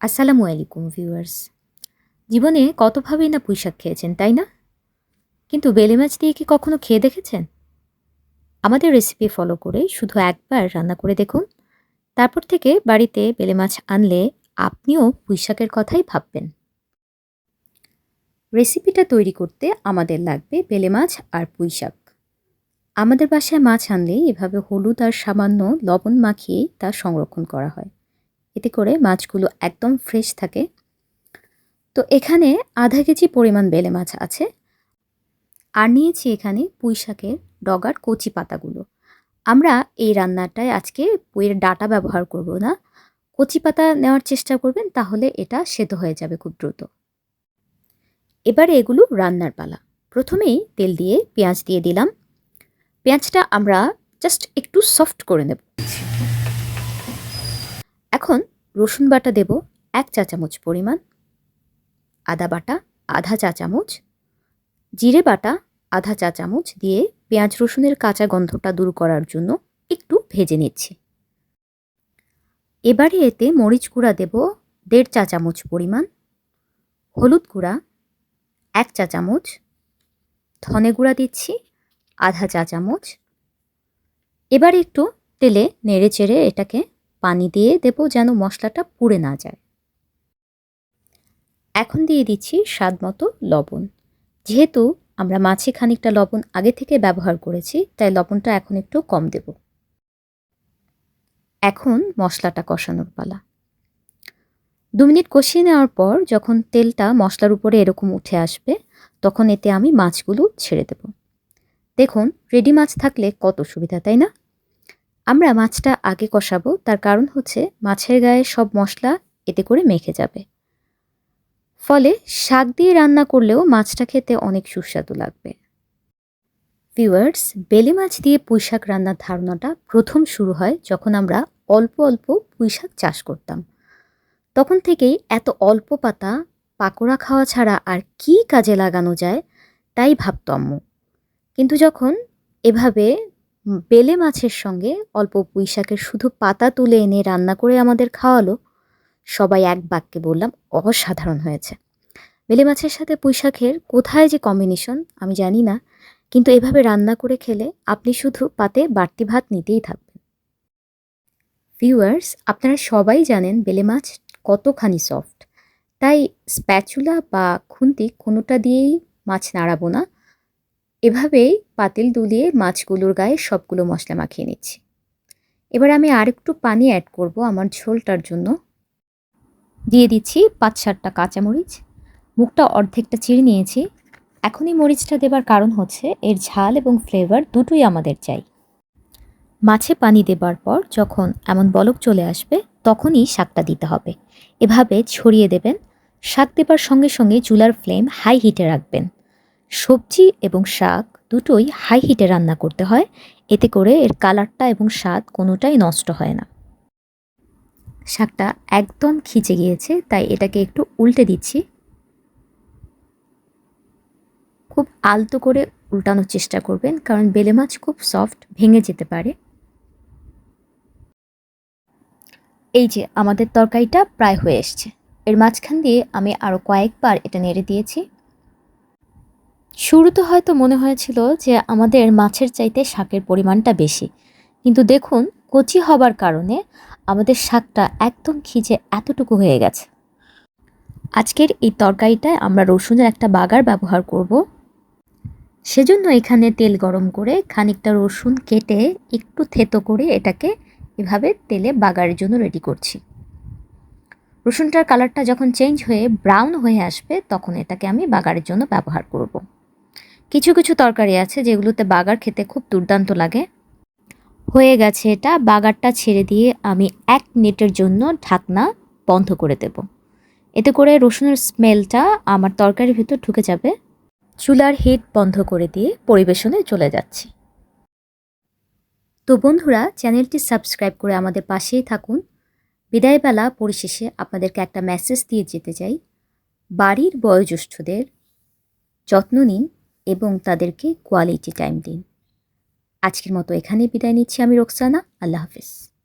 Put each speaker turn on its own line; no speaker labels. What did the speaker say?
আসসালামু আলাইকুম, ভিউয়ার্স। জীবনে কতভাবেই না পুঁইশাক খেয়েছেন, তাই না? কিন্তু বেলে মাছ দিয়ে কি কখনো খেয়ে দেখেছেন? আমাদের রেসিপি ফলো করে শুধু একবার রান্না করে দেখুন। তারপর থেকে বাড়িতে বেলে মাছ আনলে আপনিও পুঁইশাকের কথাই ভাববেন। রেসিপিটা তৈরি করতে আমাদের লাগবে বেলে মাছ আর পুঁইশাক। আমাদের বাসায় মাছ আনলে এভাবে হলুদ আর সামান্য লবণ মাখিয়ে তা সংরক্ষণ করা হয়। এতে করে মাছগুলো একদম ফ্রেশ থাকে। তো এখানে আধা কেজি পরিমাণ বেলে মাছ আছে। আর নিয়েছি এখানে পুঁই শাকের ডগার কচি পাতাগুলো। আমরা এই রান্নাটায় আজকে পুঁইয়ের ডাটা ব্যবহার করব না। কচি পাতা নেওয়ার চেষ্টা করবেন, তাহলে এটা সেদ্ধ হয়ে যাবে খুব দ্রুত। এবারে এগুলো রান্নার পালা। প্রথমেই তেল দিয়ে পেঁয়াজ দিয়ে দিলাম। পেঁয়াজটা আমরা জাস্ট একটু সফট করে নেব। এখন রসুন বাটা দেব এক চা চামচ পরিমাণ, আদা বাটা আধা চা চামচ, জিরে বাটা আধা চা চামচ দিয়ে পেঁয়াজ রসুনের কাঁচা গন্ধটা দূর করার জন্য একটু ভেজে নিচ্ছি। এবারে এতে মরিচ গুঁড়া দেব দেড় চা চামচ পরিমাণ, হলুদ গুঁড়া এক চা চামচ, ধনে গুঁড়া দিচ্ছি আধা চা চামচ। এবার একটু তেলে নেড়ে চেড়ে এটাকে পানি দিয়ে দেব যেন মশলাটা পুড়ে না যায়। এখন দিয়ে দিচ্ছি স্বাদ মতো লবণ। যেহেতু আমরা মাছে খানিকটা লবণ আগে থেকে ব্যবহার করেছি, তাই লবণটা এখন একটু কম দেব। এখন মশলাটা কষানোর পালা। দু মিনিট কষিয়ে নেওয়ার পর যখন তেলটা মশলার উপরে এরকম উঠে আসবে, তখন এতে আমি মাছগুলো ছেড়ে দেব। দেখুন, রেডি মাছ থাকলে কত সুবিধা, তাই না? আমরা মাছটা আগে কষাবো, তার কারণ হচ্ছে মাছের গায়ে সব মশলা এতে করে মেখে যাবে। ফলে শাক দিয়ে রান্না করলেও মাছটা খেতে অনেক সুস্বাদু লাগবে। ভিউয়ার্স বেলে মাছ দিয়ে পুঁইশাক রান্নার ধারণাটা প্রথম শুরু হয় যখন আমরা অল্প অল্প পুঁইশাক চাষ করতাম। তখন থেকেই এত অল্প পাতা, পাকোড়া খাওয়া ছাড়া আর কি কাজে লাগানো যায়, তাই ভাবত কিন্তু যখন এভাবে বেলে মাছের সঙ্গে অল্প পুঁইশাকের শুধু পাতা তুলে এনে রান্না করে আমাদের খাওয়ালো। সবাই এক বাক্যে বললাম, অসাধারণ হয়েছে। বেলে মাছের সাথে পুঁইশাকের কোথায় যে কম্বিনেশন আমি জানি না, কিন্তু এভাবে রান্না করে খেলে আপনি শুধু পাতে বাড়তি ভাত নিতেই থাকবেন। ভিউয়ার্স আপনারা সবাই জানেন বেলে মাছ কতখানি সফট তাই স্প্যাচুলা বা খুন্তি কোনোটা দিয়েই মাছ নাড়াবো না। এভাবেই পাতিল দুলিয়ে মাছগুলোর গায়ে সবগুলো মশলা মাখিয়ে নিচ্ছি। এবার আমি আরেকটু পানি অ্যাড করব আমার ঝোলটার জন্য। দিয়ে দিচ্ছি পাঁচ সাতটা কাঁচামরিচ। মুখটা অর্ধেকটা চিড়ে নিয়েছি। এখনই মরিচটা দেবার কারণ হচ্ছে এর ঝাল এবং ফ্লেভার দুটোই আমাদের চাই। মাছে পানি দেবার পর যখন এমন বলক চলে আসবে, তখনই শাকটা দিতে হবে। এভাবে ছড়িয়ে দেবেন। শাক দেবার সঙ্গে সঙ্গে চুলার ফ্লেম হাই হিটে রাখবেন। সবজি এবং শাক দুটোই হাই হিটে রান্না করতে হয়। এতে করে এর কালারটা এবং স্বাদ কোনোটাই নষ্ট হয় না। শাকটা একদম খিচে গিয়েছে, তাই এটাকে একটু উল্টে দিচ্ছি। খুব আলতো করে উল্টানোর চেষ্টা করবেন, কারণ বেলে মাছ খুব সফট ভেঙে যেতে পারে। এই যে আমাদের তরকারিটা প্রায় হয়ে এসছে। এর মাঝখান দিয়ে আমি আরও কয়েকবার এটা নেড়ে দিয়েছি। শুরুতে হয়তো মনে হয়েছিল যে আমাদের মাছের চাইতে শাকের পরিমাণটা বেশি। কিন্তু দেখুন, কচি হবার কারণে আমাদের শাকটা একদম খিচে এতটুকু হয়ে গেছে। আজকের এই তরকারিটায় আমরা রসুনের একটা বাগার ব্যবহার করব। সেজন্য এখানে তেল গরম করে খানিকটা রসুন কেটে একটু থেতো করে এটাকে এভাবে তেলে বাগারের জন্য রেডি করছি। রসুনটার কালারটা যখন চেঞ্জ হয়ে ব্রাউন হয়ে আসবে, তখন এটাকে আমি বাগারের জন্য ব্যবহার করব। কিছু কিছু তরকারি আছে যেগুলোতে বাগার খেতে খুব দুর্দান্ত লাগে। হয়ে গেছে এটা, বাগারটা ছেড়ে দিয়ে আমি এক মিনিটের জন্য ঢাকনা বন্ধ করে দেব। এতে করে রসুনের স্মেলটা আমার তরকারির ভিতর ঢুকে যাবে। চুলার হিট বন্ধ করে দিয়ে পরিবেশনে চলে যাচ্ছি। তো বন্ধুরা, চ্যানেলটি সাবস্ক্রাইব করে আমাদের পাশেই থাকুন। বিদায়বেলা পরিশেষে আপনাদেরকে একটা মেসেজ দিয়ে যেতে চাই। বাড়ির বয়োজ্যেষ্ঠদের যত্ন নিন এবং তাদেরকে কোয়ালিটি টাইম দিন। আজকের মতো এখানে বিদায় নিচ্ছি আমি রোকসানা। আল্লাহ হাফিজ।